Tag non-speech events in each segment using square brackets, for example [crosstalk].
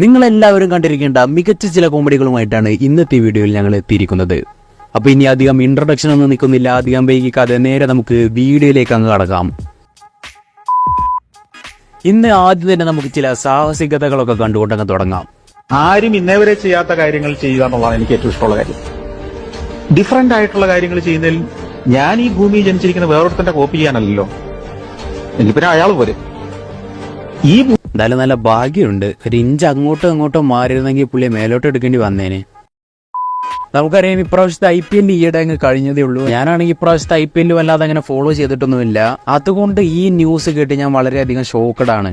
നിങ്ങളെല്ലാവരും കണ്ടിരിക്കേണ്ട മികച്ച ചില കോമഡികളുമായിട്ടാണ് ഇന്നത്തെ വീഡിയോയിൽ ഞങ്ങൾ എത്തിയിരിക്കുന്നത്. അപ്പൊ ഇനി അധികം ഇൻട്രൊഡക്ഷൻ ഒന്നും നിൽക്കുന്നില്ല. അധികം വൈകിക്കാതെ നേരെ നമുക്ക് വീഡിയോയിലേക്ക് അങ്ങ് കടക്കാം. ഇന്ന് ആദ്യം തന്നെ നമുക്ക് ചില സാഹസികതകളൊക്കെ കണ്ടുകൊണ്ടങ്ങ് തുടങ്ങാം. ആരും ഇന്നേവരെ ചെയ്യാത്ത കാര്യങ്ങൾ ചെയ്യുക എന്നുള്ളതാണ് എനിക്ക് ഏറ്റവും ഇഷ്ടമുള്ള കാര്യം. ഡിഫറെന്റ് ആയിട്ടുള്ള കാര്യങ്ങൾ ചെയ്യുന്നതിൽ ഞാൻ ഈ ഭൂമിയിൽ ജനിച്ചിരിക്കുന്ന വേറൊരുത്തന്റെ കോപ്പി ചെയ്യാനല്ലോ പിന്നെ അയാൾ പോരെ. ഈ എന്തായാലും നല്ല ഭാഗ്യമുണ്ട്. ഒരു ഇഞ്ച് അങ്ങോട്ടും അങ്ങോട്ടും മാറിയിരുന്നെങ്കിൽ പുള്ളിയെ മേലോട്ട് എടുക്കേണ്ടി വന്നേനെ. നമുക്കറിയാം ഇപ്രാവശ്യത്തെ ഐ പി എല്ലിൽ ഈയിടെ അങ്ങ് കഴിഞ്ഞതേ ഉള്ളൂ. ഞാനാണെങ്കിൽ ഇപ്രാവശ്യത്തെ ഐ പി എല്ലിൽ വല്ലാതെ അങ്ങനെ ഫോളോ ചെയ്തിട്ടൊന്നുമില്ല. അതുകൊണ്ട് ഈ ന്യൂസ് കേട്ട് ഞാൻ വളരെയധികം ഷോക്കഡ് ആണ്.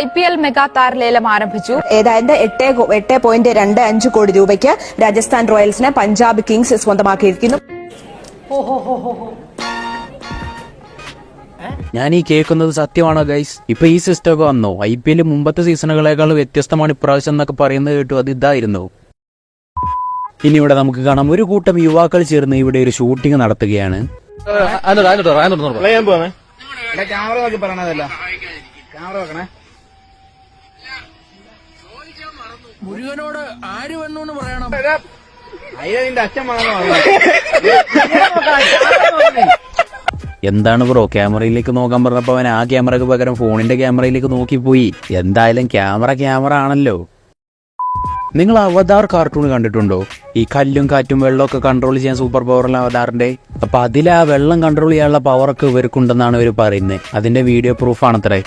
ഐ പി എൽ മെഗാ താര ലേലം ആരംഭിച്ചു. ഏതാണ്ട് എട്ട് എട്ട് പോയിന്റ് രണ്ട് അഞ്ച് കോടി രൂപയ്ക്ക് രാജസ്ഥാൻ റോയൽസിനെ പഞ്ചാബ് കിങ്സ് സ്വന്തമാക്കിയിരിക്കുന്നു. ഞാൻ ഈ കേൾക്കുന്നത് സത്യമാണോ ഗൈസ് ഇപ്പൊ ഈ സിസ്റ്റം ഒക്കെ വന്നോ? ഐ പി എൽ മുമ്പത്തെ സീസണുകളെക്കാൾ വ്യത്യസ്തമാണ് ഇപ്രാവശ്യം എന്നൊക്കെ പറയുന്നത് കേട്ടു അത് ഇതായിരുന്നു. ഇനി ഇവിടെ നമുക്ക് കാണാം. ഒരു കൂട്ടം യുവാക്കൾ ചേർന്ന് ഇവിടെ ഒരു ഷൂട്ടിംഗ് നടത്തുകയാണ്. ക്യാമറ നോക്കി പറയണതല്ല. ക്യാമറ വെക്കണേ മുരുകനോട് ആര് വന്നു പറയണം? അയ്യോ നിന്റെ അച്ഛൻ വേണമെന്ന് പറഞ്ഞു [laughs] എന്താണ് ബ്രോ? ക്യാമറയിലേക്ക് നോക്കാൻ പറഞ്ഞപ്പോൾ അവൻ ആ ക്യാമറക്ക് പകരം ഫോണിന്റെ ക്യാമറയിലേക്ക് നോക്കിപ്പോയി. എന്തായാലും ക്യാമറ ക്യാമറ ആണല്ലോ. നിങ്ങൾ അവതാർ കാർട്ടൂൺ കണ്ടിട്ടുണ്ടോ? ഈ കല്ലും കാറ്റും വെള്ളമൊക്കെ കൺട്രോൾ ചെയ്യാൻ സൂപ്പർ പവറുള്ള അവതാറിന്റെ? അപ്പൊ അതിൽ ആ വെള്ളം കൺട്രോൾ ചെയ്യാനുള്ള പവറൊക്കെ ഇവർക്കുണ്ടെന്നാണ് ഇവർ പറയുന്നത് അതിന്റെ വീഡിയോ പ്രൂഫ് ആണത്രേ.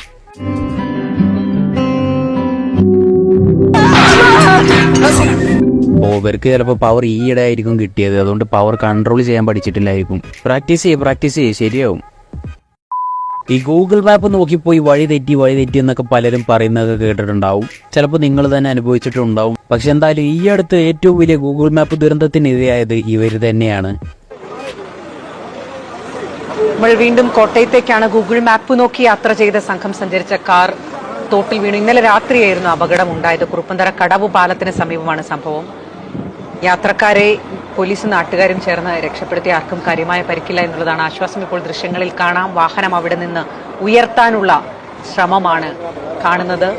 ഓ ഇവർക്ക് ചിലപ്പോൾ പവർ ഈയിടെ ആയിരിക്കും കിട്ടിയത്. അതുകൊണ്ട് പവർ കൺട്രോൾ ചെയ്യാൻ പഠിച്ചിട്ടില്ലായിരിക്കും. പ്രാക്ടീസ് ചെയ്യ് പ്രാക്ടീസ് ചെയ്യ്. ശരിയാവും. ഈ ഗൂഗിൾ മാപ്പ് നോക്കിപ്പോയി വഴി തെറ്റി വഴി തെറ്റി എന്നൊക്കെ പലരും പറയുന്നതൊക്കെ കേട്ടിട്ടുണ്ടാവും. ചിലപ്പോൾ നിങ്ങൾ തന്നെ അനുഭവിച്ചിട്ടുണ്ടാവും. പക്ഷെ എന്തായാലും ഈ അടുത്ത് ഏറ്റവും വലിയ ഗൂഗിൾ മാപ്പ് ദുരന്തത്തിന് ഇരയായത് ഇവർ തന്നെയാണ്. നമ്മൾ വീണ്ടും കോട്ടയത്തേക്കാണ് ഗൂഗിൾ മാപ്പ് നോക്കി യാത്ര ചെയ്ത സംഘം സഞ്ചരിച്ച കാർ തോട്ടിൽ വീണു. ഇന്നലെ രാത്രിയായിരുന്നു അപകടം ഉണ്ടായത് കുറുപ്പന്തറ കടവ് പാലത്തിന് സമീപമാണ് സംഭവം. യാത്രക്കാരെ പോലീസും നാട്ടുകാരും ചേർന്ന് രക്ഷപ്പെടുത്തി ആർക്കും കാര്യമായ പരിക്കില്ല എന്നുള്ളതാണ് ആശ്വാസം. ഇപ്പോൾ ദൃശ്യങ്ങളിൽ കാണാം. വാഹനം അവിടെ നിന്ന് ഉയർത്താനുള്ള ശ്രമമാണ് കാണുന്നത്.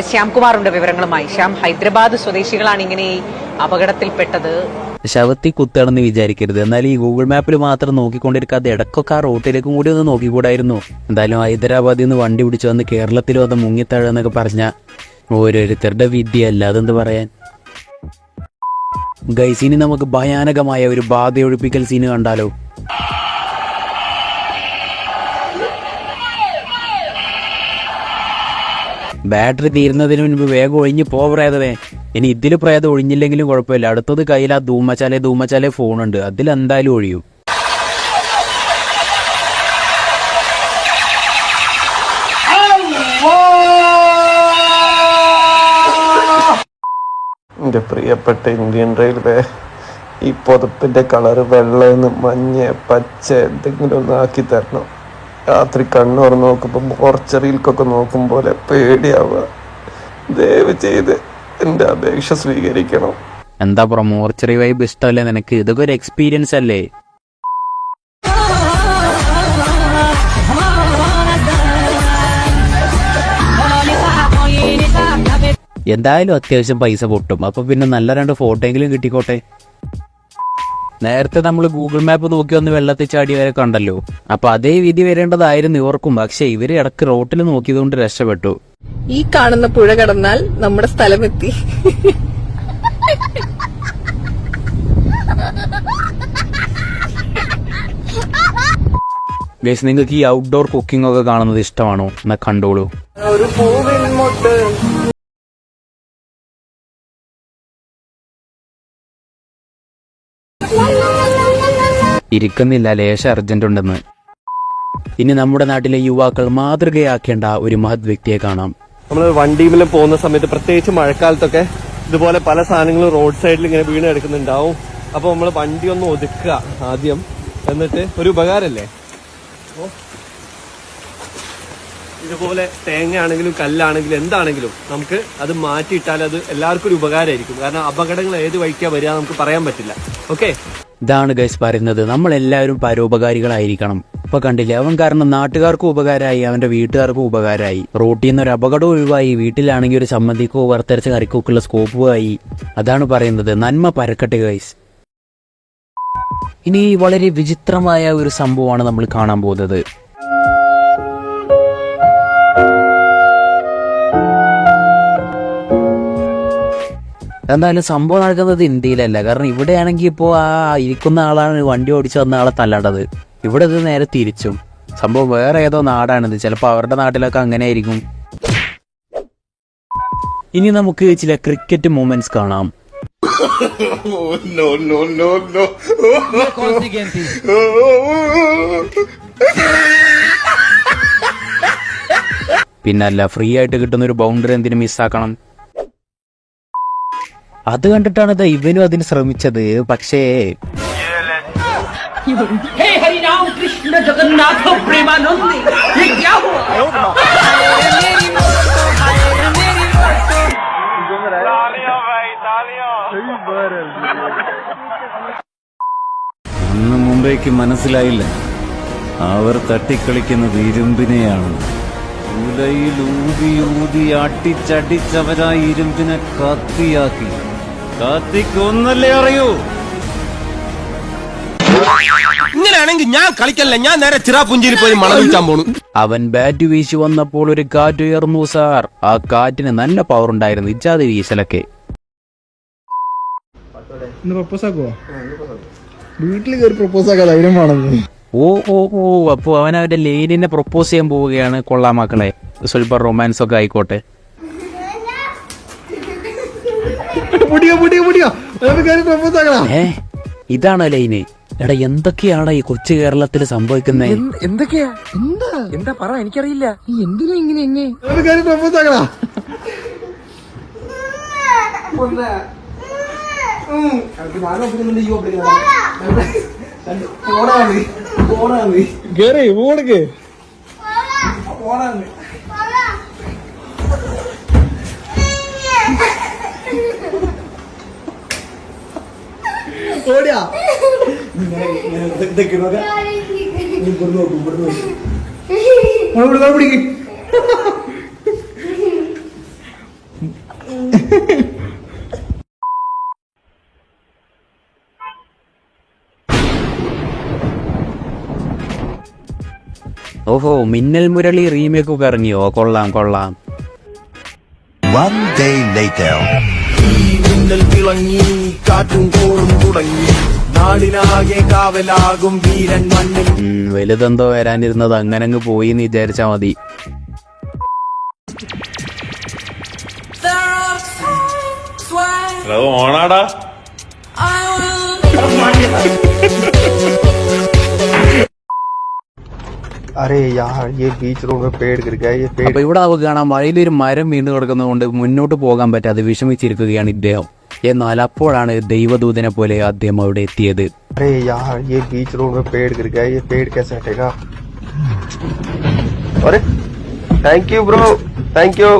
എസ് ശ്യാംകുമാറുണ്ട് വിവരങ്ങളുമായി. ശ്യാം ഹൈദരാബാദ് സ്വദേശികളാണ് ഇങ്ങനെ ഈ അപകടത്തിൽപ്പെട്ടത്. ശവത്തി കുത്തണമെന്ന് വിചാരിക്കരുത്. എന്നാൽ ഈ ഗൂഗിൾ മാപ്പിൽ മാത്രം നോക്കിക്കൊണ്ടിരിക്കാതെ ഇടക്കൊക്കെ ആ റോട്ടിലേക്കും കൂടി ഒന്ന് നോക്കിക്കൂടായിരുന്നു. എന്തായാലും ഹൈദരാബാദിൽ നിന്ന് വണ്ടി പിടിച്ചു വന്ന് കേരളത്തിൽ വന്ന് മുങ്ങിത്താഴെന്നൊക്കെ പറഞ്ഞ ഓരോരുത്തരുടെ വിദ്യ അല്ലാതെന്ത് പറയാൻ? ഗൈസ് ഇനി നമുക്ക് ഭയാനകമായ ഒരു ബാധയൊഴിപ്പിക്കൽ സീന് കണ്ടാലോ? ബാറ്ററി തീരുന്നതിന് മുൻപ് വേഗം ഒഴിഞ്ഞ് പോ പ്രേതവേ ഇനി ഇതിൽ പ്രേതം ഒഴിഞ്ഞില്ലെങ്കിലും കുഴപ്പമില്ല. അടുത്തത് കയ്യിൽ ആ ധൂമച്ചാലെ ധൂമച്ചാലെ ഫോണുണ്ട് അതിലെന്തായാലും ഒഴിയും. എന്റെ പ്രിയപ്പെട്ട ഇന്ത്യൻ റെയിൽവേ ഈ പുതപ്പിന്റെ കളറ് വെള്ളയെന്ന് മഞ്ഞ പച്ച എന്തെങ്കിലും ഒന്ന് ആക്കി തരണം. രാത്രി കണ്ണുറ നോക്കുമ്പോൾ മോർച്ചറിയിൽക്കൊക്കെ നോക്കും പോലെ പേടിയാവുക. ദയവ് ചെയ്ത് എന്റെ അപേക്ഷ സ്വീകരിക്കണം. എന്താ പറ മോർച്ചറി വൈബ് ഇഷ്ടമല്ലേ നിനക്ക്? ഇതൊക്കെ ഒരു എക്സ്പീരിയൻസ് അല്ലേ? എന്തായാലും അത്യാവശ്യം പൈസ പൊട്ടും. അപ്പൊ പിന്നെ നല്ല രണ്ട് ഫോട്ടോയെങ്കിലും കിട്ടിക്കോട്ടെ? നേരത്തെ നമ്മൾ ഗൂഗിൾ മാപ്പ് നോക്കി വന്ന് വെള്ളത്തിൽ ചാടി വരെ കണ്ടല്ലോ. അപ്പൊ അതേ വിധി വരേണ്ടതായിരുന്നു ഇവർക്കും. പക്ഷെ ഇവർ ഇടയ്ക്ക് റോട്ടിൽ നോക്കിയതുകൊണ്ട് രക്ഷപ്പെട്ടു. ഈ കാണുന്ന പുഴ കടന്നാൽ നമ്മുടെ സ്ഥലമെത്തി. ഗൈസ് നിങ്ങൾക്ക് ഈ ഔട്ട്ഡോർ കുക്കിംഗ് ഒക്കെ കാണുന്നത് ഇഷ്ടമാണോ? എന്നാ കണ്ടോളൂ. ഒരു പൂവിൻ മൊട്ട്. ഇരിക്കുന്നില്ല. ലേശ അർജന്റ് ഉണ്ടെന്ന്. ഇനി നമ്മുടെ നാട്ടിലെ യുവാക്കൾ മാതൃകയാക്കേണ്ട ഒരു മഹത് വ്യക്തിയെ കാണാം. നമ്മൾ വണ്ടിയിലും പോകുന്ന സമയത്ത് പ്രത്യേകിച്ച് മഴക്കാലത്തൊക്കെ ഇതുപോലെ പല സാധനങ്ങളും റോഡ് സൈഡിൽ ഇങ്ങനെ വീണ് കിടക്കുന്നുണ്ടാവും അപ്പൊ നമ്മൾ വണ്ടി ഒന്ന് ഒതുക്കുക ആദ്യം. എന്നിട്ട് ഒരു ഉപകാരല്ലേ? അപ്പോ ഇതുപോലെ തേങ്ങ ആണെങ്കിലും കല്ലാണെങ്കിലും എന്താണെങ്കിലും നമുക്ക് അത് മാറ്റിയിട്ടാൽ അത് എല്ലാവർക്കും ഒരു ഉപകാരമായിരിക്കും. കാരണം അപകടങ്ങൾ ഏത് വഴിക്കാ വരിക നമുക്ക് പറയാൻ പറ്റില്ല. ഓക്കെ ഇതാണ് ഗൈസ് പറയുന്നത്. നമ്മളെല്ലാവരും പരോപകാരികളായിരിക്കണം. ഇപ്പൊ കണ്ടില്ലേ അവൻ കാരണം നാട്ടുകാർക്കും ഉപകാരമായി അവന്റെ വീട്ടുകാർക്കും ഉപകാരമായി. റോട്ടിൽ നിന്ന് ഒരു അപകടം ഒഴിവായി വീട്ടിലാണെങ്കിൽ ഒരു സമ്മതിക്കോ വറുത്തരച്ച കറിക്കൊക്കെയുള്ള സ്കോപ്പ് ആയി. അതാണ് പറയുന്നത്. നന്മ പരക്കട്ടെ ഗൈസ് ഇനി വളരെ വിചിത്രമായ ഒരു സംഭവമാണ് നമ്മൾ കാണാൻ പോകുന്നത്. എന്തായാലും സംഭവം നടക്കുന്നത് ഇന്ത്യയിലല്ല. കാരണം ഇവിടെയാണെങ്കിൽ ഇപ്പോൾ ആ ഇരിക്കുന്ന ആളാണ് വണ്ടി ഓടിച്ചു വന്ന ആളെ തല്ലേണ്ടത്. ഇവിടെ ഇത് നേരെ തിരിച്ചും. സംഭവം വേറെ ഏതോ നാടാണിത്. ചിലപ്പോൾ അവരുടെ നാട്ടിലൊക്കെ അങ്ങനെ ആയിരിക്കും ഇനി നമുക്ക് ചില ക്രിക്കറ്റ് മൂമെന്റ്സ് കാണാം. പിന്നല്ല ഫ്രീ ആയിട്ട് കിട്ടുന്ന ഒരു ബൗണ്ടറി എന്തിനു മിസ്സാക്കണം അത് കണ്ടിട്ടാണ് ദാ ഇവനും അതിന് ശ്രമിച്ചത്. പക്ഷേ അന്ന് മുംബൈക്ക് മനസ്സിലായില്ല. അവർ തട്ടിക്കളിക്കുന്നത് ഇരുമ്പിനെയാണ്. ഉലയിൽ ഊതി ഊതി അട്ടിച്ചടിച്ചവരായി ഇരുമ്പിനെ കത്തിയാക്കി. കത്തിക്കൊന്നല്ലേ അറിയൂ. ഇങ്ങനെയാണെങ്കിൽ ഞാൻ കളിക്കല്ല? ഞാൻ നേരെ ചിറാപുഞ്ചിയിൽ പോയി മണം വിൽക്കാൻ പോണു. അവൻ ബാറ്റ് വീശി വന്നപ്പോൾ ഒരു കാറ്റ് ഉയർന്നു സാർ ആ കാറ്റിന് നല്ല പവർ ഉണ്ടായിരുന്നു. ഇജാതി വീശലൊക്കെ. വീട്ടിൽ കയറി പ്രപ്പോസ് വേണമെന്ന് ഓ ഓ ഓ അപ്പോ അവൻ അവന്റെ ലേനിനെ പ്രൊപ്പോസ് ചെയ്യാൻ പോവുകയാണ് കൊള്ളാമാക്കളെ സ്വൽപ്പം സ്വല്പം റൊമാൻസ് ഒക്കെ ആയിക്കോട്ടെ. പൊടിയോ പൊടിയോ പൊടിയോ? നമുക്ക് കയറി പ്രപ്പോസ് ആക്കണം ഏ ഇതാണോ ലൈന്. എടാ എന്തൊക്കെയാണ് ഈ കൊച്ചു കേരളത്തിൽ സംഭവിക്കുന്നത് എന്തൊക്കെയാ? എന്താ? എന്താ പറ എനിക്കറിയില്ല. എന്തിനാ ഇങ്ങനെ എന്നെ? പ്രപ്പോസ് ആക്കണം കേറി പോണക്ക് ഓടിയാ പിടിക്ക് ഓഹോ മിന്നൽ മുരളി റീമേക്ക് ഒക്കെ ഇറങ്ങിയോ കൊള്ളാം. കൊള്ളാം തിളങ്ങി. കാറ്റും കോറും തുടങ്ങി. നാടിനാകെ കാവലാകും വീരൻ മണ്ണിൽ. വലുതെന്തോ വരാനിരുന്നത് അങ്ങനെ അങ്ങ് പോയി എന്ന് വിചാരിച്ചാ മതി ഇവിടെ നമുക്ക് കാണാം വഴിയിലൊരു മരം വീണ് കിടക്കുന്നതുകൊണ്ട് മുന്നോട്ട് പോകാൻ പറ്റാതെ വിഷമിച്ചിരിക്കുകയാണ് ഇദ്ദേഹം. എന്നാൽ അപ്പോഴാണ് ദൈവദൂതനെ പോലെ അദ്ദേഹം അവിടെ എത്തിയത്. Thank you bro thank you.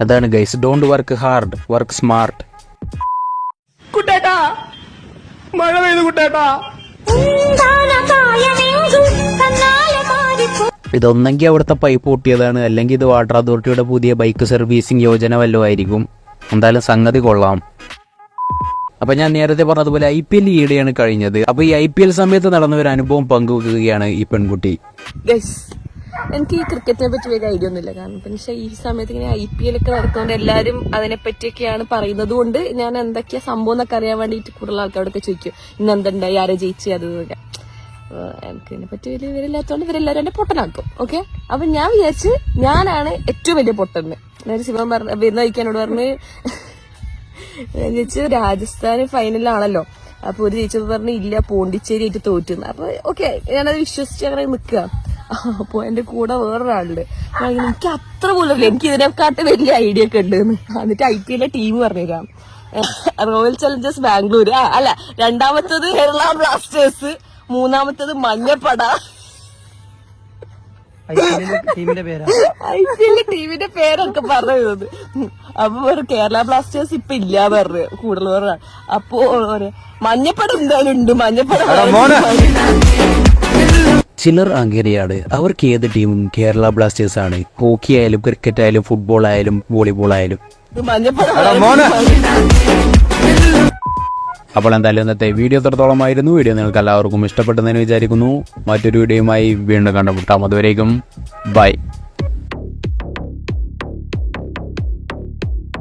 അതാണ് guys don't work hard work smart കുട്ടേട്ടാ മഴ പെയ്തു കുട്ടേട്ടാ. ഇതൊന്നെങ്കിൽ അവിടുത്തെ പൈപ്പ് പൊട്ടിയതാണ്. അല്ലെങ്കിൽ ഇത് വാട്ടർ അതോറിറ്റിയുടെ പുതിയ ബൈക്ക് സർവീസിംഗ് യോജന വല്ലതും ആയിരിക്കും എന്തായാലും സംഗതി കൊള്ളാം. അപ്പൊ ഞാൻ നേരത്തെ പറഞ്ഞതുപോലെ ഐ പി എൽ ഈടെയാണ് കഴിഞ്ഞത്. അപ്പൊ ഈ ഐ പി എൽ സമയത്ത് നടന്ന ഒരു അനുഭവം പങ്കുവെക്കുകയാണ് ഈ പെൺകുട്ടി. ഗൈസ് എനിക്ക് ഈ ക്രിക്കറ്റിനെ പറ്റി വലിയ ഐഡിയ ഒന്നുമില്ല. കാരണം പക്ഷേ ഈ സമയത്ത് ഇങ്ങനെ ഐ പി എൽ ഒക്കെ നടത്തുകൊണ്ട് എല്ലാവരും അതിനെപ്പറ്റിയൊക്കെയാണ് പറയുന്നത് കൊണ്ട് ഞാൻ എന്തൊക്കെയാ സംഭവം എന്നൊക്കെ അറിയാൻ വേണ്ടിയിട്ട് കൂടുതൽ ആൾക്കാരോടൊക്കെ ചോദിക്കും. ഇന്ന് എന്തുണ്ടായി? ആരെ ജയിച്ചു? അത് ഇതൊക്കെ എനിക്ക് ഇതിനെ പറ്റി വലിയ വിവരമില്ലാത്തതുകൊണ്ട് ഇവരെല്ലാവരും എന്നെ പൊട്ടനാക്കും. ഓക്കെ? അപ്പൊ ഞാൻ വിചാരിച്ച് ഞാനാണ് ഏറ്റവും വലിയ പൊട്ടന്ന്. അതായത് ശിവൻ പറഞ്ഞ വിരുന്ന് കഴിക്കാനോട് പറഞ്ഞ് ജയിച്ച് രാജസ്ഥാൻ ഫൈനലാണല്ലോ അപ്പൊ ഒരു ജയിച്ചത് പറഞ്ഞു ഇല്ല പോണ്ടിച്ചേരി ആയിട്ട് തോറ്റുന്നു. അപ്പൊ ഓക്കെ ഞാനത് വിശ്വസിച്ച് അങ്ങനെ നിക്കുക അപ്പൊ എന്റെ കൂടെ വേറൊരാളുണ്ട്. എനിക്ക് അത്ര പോലും എനിക്ക് ഇതിനെക്കാട്ട് വലിയ ഐഡിയ ഒക്കെ ഉണ്ട്. എന്നിട്ട് ഐ പി എല്ലിലെ ടീം പറഞ്ഞുതരാം റോയൽ ചലഞ്ചേഴ്സ് ബാംഗ്ലൂർ. ആ അല്ല രണ്ടാമത്തത് കേരള ബ്ലാസ്റ്റേഴ്സ് മൂന്നാമത്തത് മഞ്ഞപ്പട. ഐ പി എല്ലിലെ ടീമിന്റെ പേരൊക്കെ പറയുന്നത് അപ്പൊ ഒരു കേരള ബ്ലാസ്റ്റേഴ്സ് ഇപ്പൊ ഇല്ല പറഞ്ഞു. കൂടുതൽ പറഞ്ഞ അപ്പോ മഞ്ഞപ്പടം എന്തായാലും ഉണ്ട്. മഞ്ഞപ്പടം ചിലർ അങ്ങനെയാണ്. അവർക്ക് ഏത് ടീമും കേരള ബ്ലാസ്റ്റേഴ്സ് ആണ്. ഹോക്കി ആയാലും ക്രിക്കറ്റ് ആയാലും ഫുട്ബോൾ ആയാലും. വോളിബോൾ ആയാലും അപ്പോൾ എന്തായാലും ഇന്നത്തെ വീഡിയോ എത്രത്തോളമായിരുന്നു വീഡിയോ നിങ്ങൾക്ക് എല്ലാവർക്കും ഇഷ്ടപ്പെട്ടെന്ന് വിചാരിക്കുന്നു. മറ്റൊരു വീഡിയോയുമായി വീണ്ടും കണ്ടുമുട്ടാം. അതുവരേക്കും ബൈ